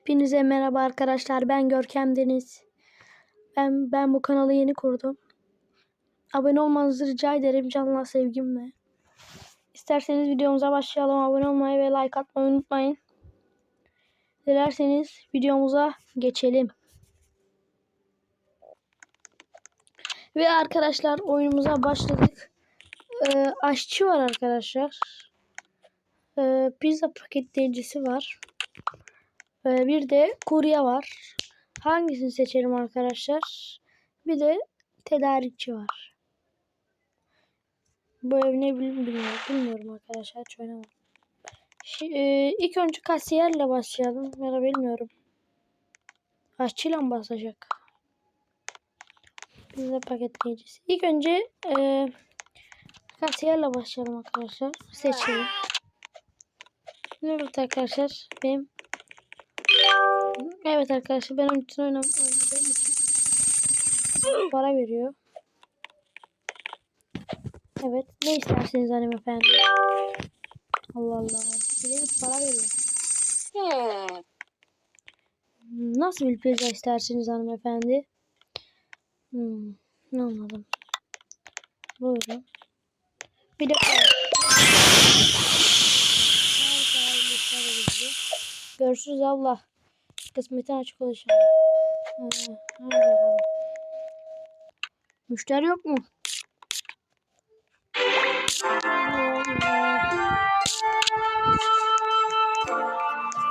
Hepinize merhaba arkadaşlar. Ben Görkem Deniz. Ben ben bu kanalı yeni kurdum. Abone olmanızı rica ederim canla sevgimle. İsterseniz videomuza başlayalım. Abone olmayı ve like atmayı unutmayın. Dilerseniz videomuza geçelim. Ve arkadaşlar oyunumuza başladık. Ee, aşçı var arkadaşlar. Ee, pizza paketleyicisi var. Ee, bir de kurye var. Hangisini seçelim arkadaşlar? Bir de tedarikçi var. Bu ev ne bilmiyorum, bilmiyorum arkadaşlar. Hiç oynamadım. Şi, e, ilk önce kasiyerle başlayalım. Ya da bilmiyorum. Aşçıyla mı basacak? Pizza paketleyicisi. İlk önce e, kasiyerle başlayalım arkadaşlar. Seçelim. Evet arkadaşlar benim Evet arkadaşlar ben onun için oynadığım için para veriyor. Evet ne isterseniz hanımefendi. Allah Allah. Bir de para veriyor. Hmm, Nasıl bir pizza isterseniz hanımefendi? Hmm, anladım. Buyurun. Bir de Görüşürüz abla. Kısmetin açık bakalım. Müşteri yok mu?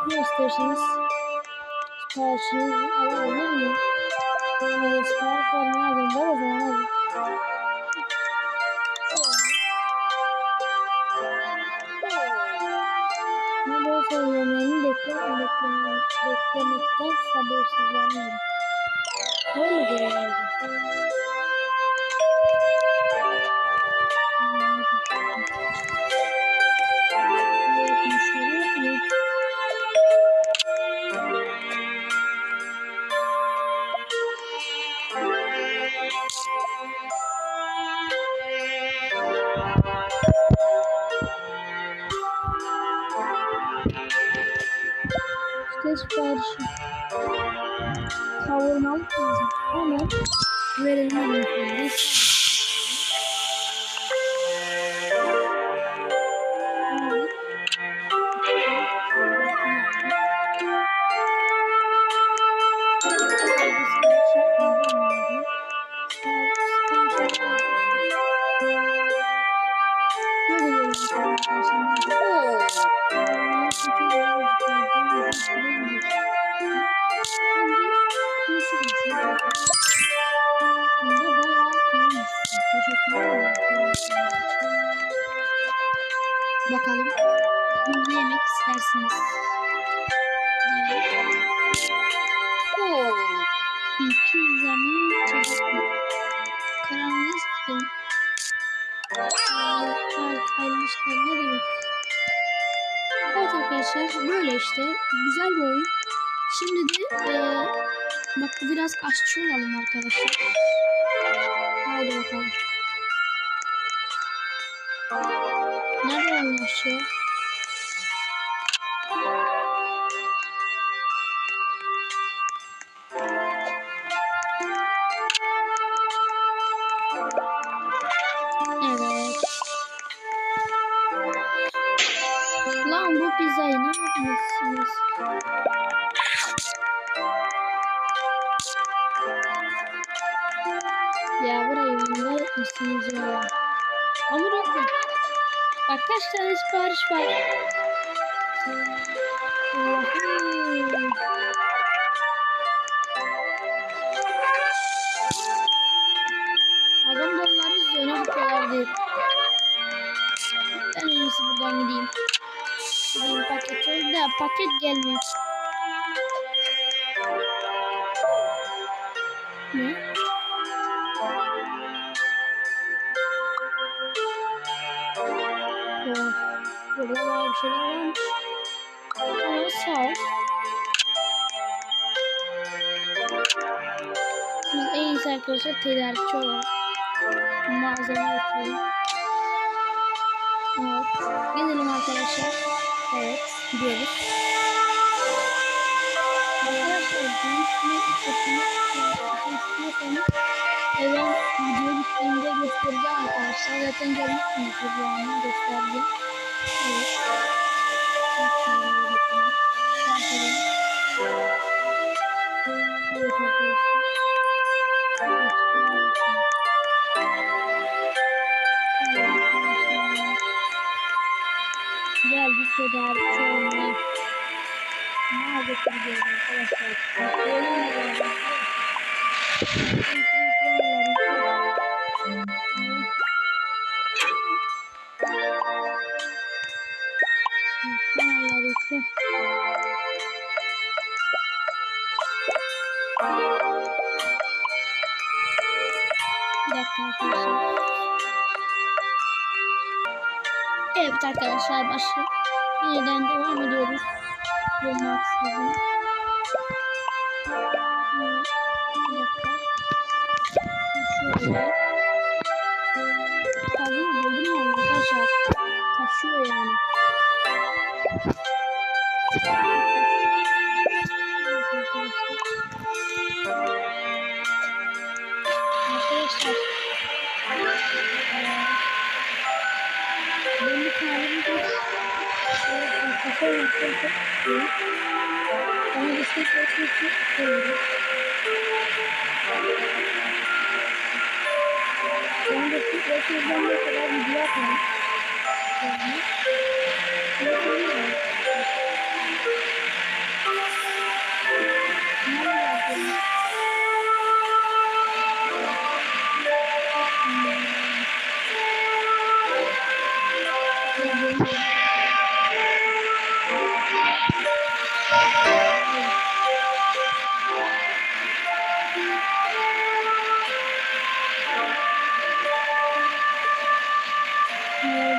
Ne isterseniz siparişinizi alabilir miyim? Ee, sipariş vermeye hazırım. Ver o zaman. Söylemeni beklemek, beklemek, beklemekten sabırsızlanıyorum. Öyle bir herhalde. Evet, verelim hanımefendi. Evet. Bakalım ne yemek istersiniz? Bir pizza mı? Çocuk mu? Karanlığı. Hayırlı işler ne demek? Evet arkadaşlar böyle işte. Güzel bir oyun. Şimdi de eee bak biraz aşçı olalım arkadaşlar. Haydi bakalım. Aşçı? ya? Evet. Lan bu pizzayı ne? Ya burayı yapmışsınız ya? Bak kaç tane sipariş var. Adam. Ne yapıyorlar diye. Ben en iyisi buradan gideyim. Gideyim paket orada. Paket gelmiyor. Ne? Var bir şeyler varmış. Ama sağ ol. Biz en iyisi arkadaşlar tedarikçi olalım. Malzeme yapalım. Evet. Gidelim arkadaşlar. Evet. Gidiyoruz. Bunun üstüne istiyorsanız istiyorsanız ben video bittiğinde göstereceğim arkadaşlar. Zaten görmüşsünüzdür yani gösterdim. Evet. Geldik tedarik olmaya. Nerede gidiyoruz arkadaşlar? Öyle Bir dakika arkadaşlar. Evet arkadaşlar başla. Yeniden devam ediyoruz. Bulmak sizin. Bir dakika. Şöyle. Tabii buldum yani arkadaşlar. Taşıyor yani. Kafa yaptım. Bana destek vermek için istiyorum. Ben destek vermekten ne kadar video söylüyorum? Şey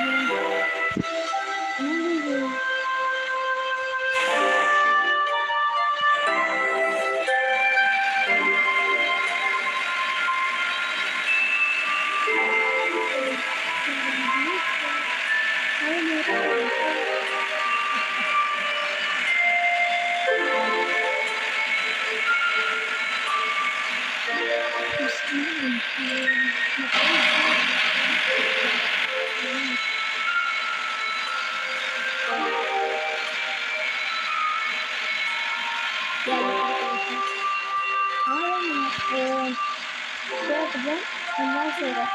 yapacağım. Ondan sonra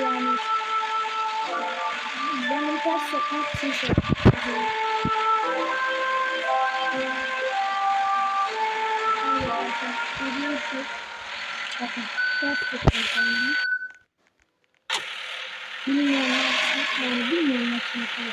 yani ben bir ters yapmak için şey yapacağım. Bakın, ters yapacağım kendimi. Bilmiyorum nasıl, yani bilmiyorum nasıl yapacağım.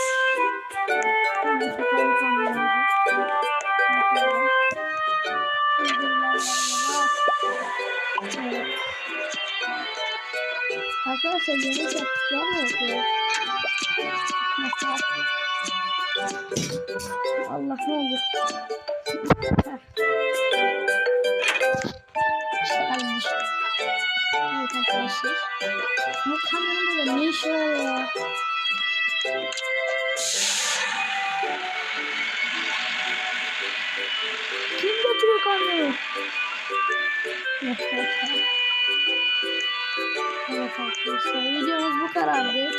Arkadaşlar yemek yapacağım? Allah ne olur. Evet arkadaşlar. Bu kameranın burada ne işi var? Kim götürüyor kamerayı? Evet arkadaşlar. Evet arkadaşlar videomuz bu kadardı.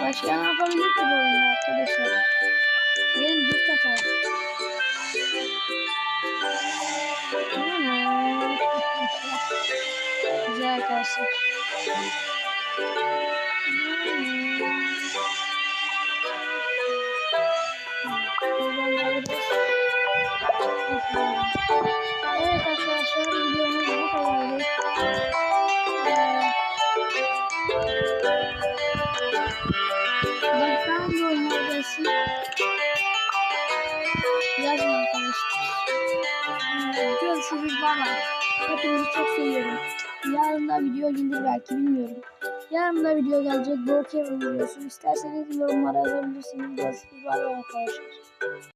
Başka ne yapabilir ki bu oyunda arkadaşlar? Gelin dikkat at. Güzel arkadaşlar. Evet arkadaşlar videomuz bu kadardı. Baktan da oynayacağız. Yazın arkadaşlar. Görüşürüz. Hepinizi çok seviyorum. Yarın da video gelir belki bilmiyorum. Yarın da video gelecek. Bu okey videosu. İsterseniz yorumlara yazabilirsiniz. Görüşürüz bana arkadaşlar.